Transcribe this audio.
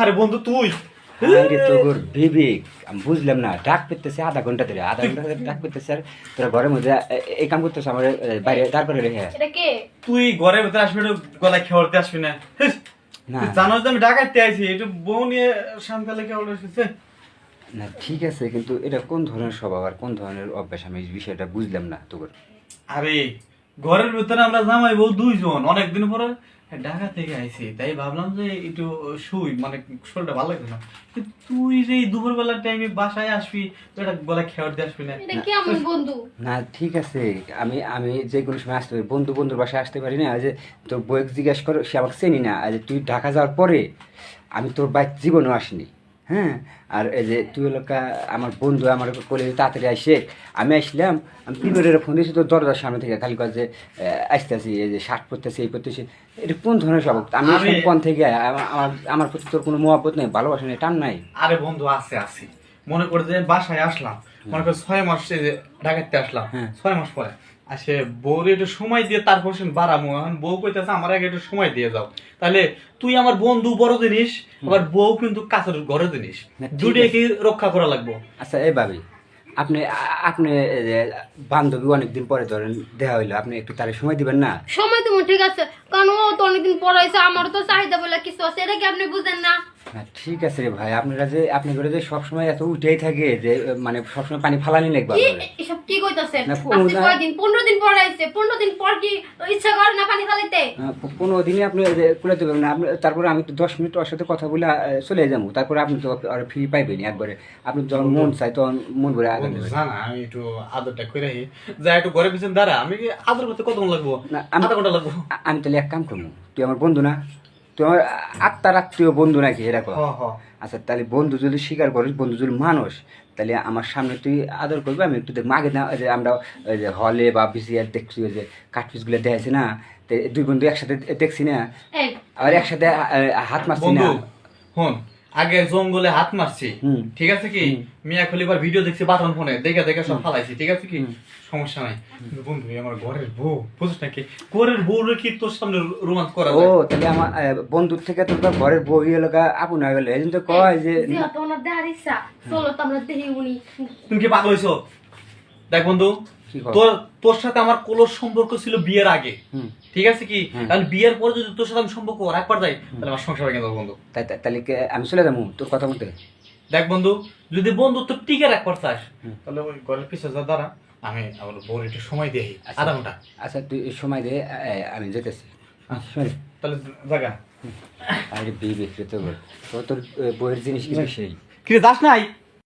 আরে বন্ধু তুই। আরে তোর বিবেক আমি বুঝলাম না ডাক পেতেছে আধা ঘণ্টা ধরে আধা ঘণ্টা ধরে ডাক পেতেছে আর তোরা ঘরের মধ্যে এই কাম করতেছে আমার বাইরে তারপরে রেখে এটা কে? তুই ঘরের ভিতরে আসবি গলায় আসবি না। না। জানোস আমি ডাকাইতে আইছি একটু বউ নিয়ে সামকালে কেমন এসেছে। না ঠিক আছে কিন্তু এটা কোন ধরনের স্বভাব আর কোন ধরনের অভ্যাস? আমি বিষয়টা বুঝলাম না তোর আরে ঘরের ভিতরে আমরা জামাই বউ দুইজন। অনেকদিন পরে ঢাকা থেকে আইছি তাই ভাবলাম যে একটু শুই মানে শরীরটা ভালো লাগছে না। তুই যে এই দুপুরবেলার টাইমে বাসায় আসবি তো এটা গলায় খেওয়ার দিয়ে আসবি না। বন্ধু? না ঠিক আছে। আমি আমি যে কোনো সময় আসতে পারি বন্ধু বন্ধুর বাসায় আসতে পারি না। আজ তোর বইয়ের জিজ্ঞাসা করো সে আমাকে চেনি না। আজ তুই ঢাকা যাওয়ার পরে আমি তোর বাইক জীবনেও আসিনি। হ্যাঁ আর এই যে তুই এলাকা আমার বন্ধু আমার কলে তাড়াতাড়ি আসে আমি আসলাম আমি পিবরের ফোন দিয়েছি তোর দরজার সামনে থেকে খালি কাজ যে আসি আসতেছি এই যে শার্ট পরতেছি এই পরতেছি এটা কোন ধরনের স্বভাব? আমি কোন থেকে আমা- আমার আমার প্রতি তোর কোনো মহাবত নেই ভালোবাসা নেই টান নাই? আরে বন্ধু আছে আছে। মনে করে যে বাসায় আসলাম। মনে করে ছয় মাস ঢাকাতে আসলাম। হ্যাঁ। ছয় মাস পরে আসে বউরে একটু সময় দিয়ে তারপর সে বাড়ামো এখন বউ কইতেছে আমার আগে একটু সময় দিয়ে যাও। তাহলে তুই আমার বন্ধু বড় জিনিস আবার বউ কিন্তু কাছের ঘরে জিনিস। দুটোকে রক্ষা করা লাগবো? আচ্ছা এই ভাবি আপনি আপনি যে বান্ধবী অনেকদিন পরে ধরেন দেখা হইল আপনি একটু তারে সময় দিবেন না? সময় তুমি ঠিক আছে। কারণ ও তো অনেকদিন পরে হয়েছে আমারও তো চাহিদা বলে কিছু আছে এটা কি আপনি বুঝেন না? হ্যাঁ, ঠিক আছে রে ভাই। আপনারা যে আপনি করে যে সবসময় এত উঠেই থাকে যে মানে সবসময় পানি ফালানি লাগবে। এসব কি কইতাছেন? না, আজকে পনেরো- কয়দিন পনেরো দিন পর আইছে। পনেরো দিন পর কি ইচ্ছা করে না পানি ফেলাইতে? আহ, প- দিনে আপনি যে খুলে দেবেন না। আপনি তারপরে আমি একটু দশ মিনিট ওর সাথে কথা বলে চলে যাব। তারপরে আপনি তো আর ফ্রি পাইবেন একবারে। আপনি যখন মন চাই তখন মন ভরে আগে না জানা আমি একটু আদরটা করে রাখি যা একটু ঘরে পিছনে দাঁড়া আমি কি আদর করতে কত লাগবো? না, আমি- আধা ঘণ্টা লাগবো? আমি তাহলে এক কাম করব তুই আমার বন্ধু না? তুই আমার আত্মার আত্মীয় বন্ধু নাকি এরকম হ হ আচ্ছা তাহলে বন্ধু যদি স্বীকার করিস বন্ধু যদি মানুষ তাহলে আমার সামনে তুই আদর করবি আমি একটু দেখ- মাগে না ওই যে আমরা ওই যে হলে বা বিসিআর দেখছি ওই যে কাঠপিসগুলো দেখাইছি না দুই বন্ধু একসাথে দেখছি না আর একসাথে হাত মারছি না। হন আগে জঙ্গলে হাত মারছি। ঠিক আছে কি? মিয়া খলিবার ভিডিও দেখছি বাটন ফোনে। দেখে দেখে সব ফালাইছি ঠিক আছে কি? সমস্যা নাই। বন্ধু আমার ঘরের বউ বুঝছ নাকি? ঘরের বউ কি তোর সামনে রোমান্স করা ও তাহলে আমার আহ, বন্ধুর থেকে তোর তো ঘরের বই এলাকা আপন হয়ে গেলো। এই জন্য তো কয় যে দেহার ইচ্ছা। চলো তো আমরা দেখি উনি। তুমি কি পাগল হইছো? দেখ বন্ধু? তোর তোর সাথে আমার কোলোর সম্পর্ক ছিল বিয়ের আগে। ঠিক আছে কি? তাহলে বিয়ের পরে যদি তোর সাথে আমি সম্পর্ক রাখবার যাই তাহলে আমার সংসার ভেঙে বন্ধু। তাই তাই- তাহলে আমি চলে যাব তোর কথা মতে? দেখ বন্ধু যদি বন্ধু তোর টিকে রাখবার চাস। তাহলে ওই ঘরের পিছিয়ে যা দাঁড়া আমি আমার বউর একটু সময় দিয়ে আচ্ছা। আধা ঘণ্টা। আচ্ছা তুই সময় দে আমি যেতেছি। তাহলে জায়গা আরে বিয়ে বিক্রি তো তোর বইয়ের জিনিস কিছু সেই? কিরে যাস নাই?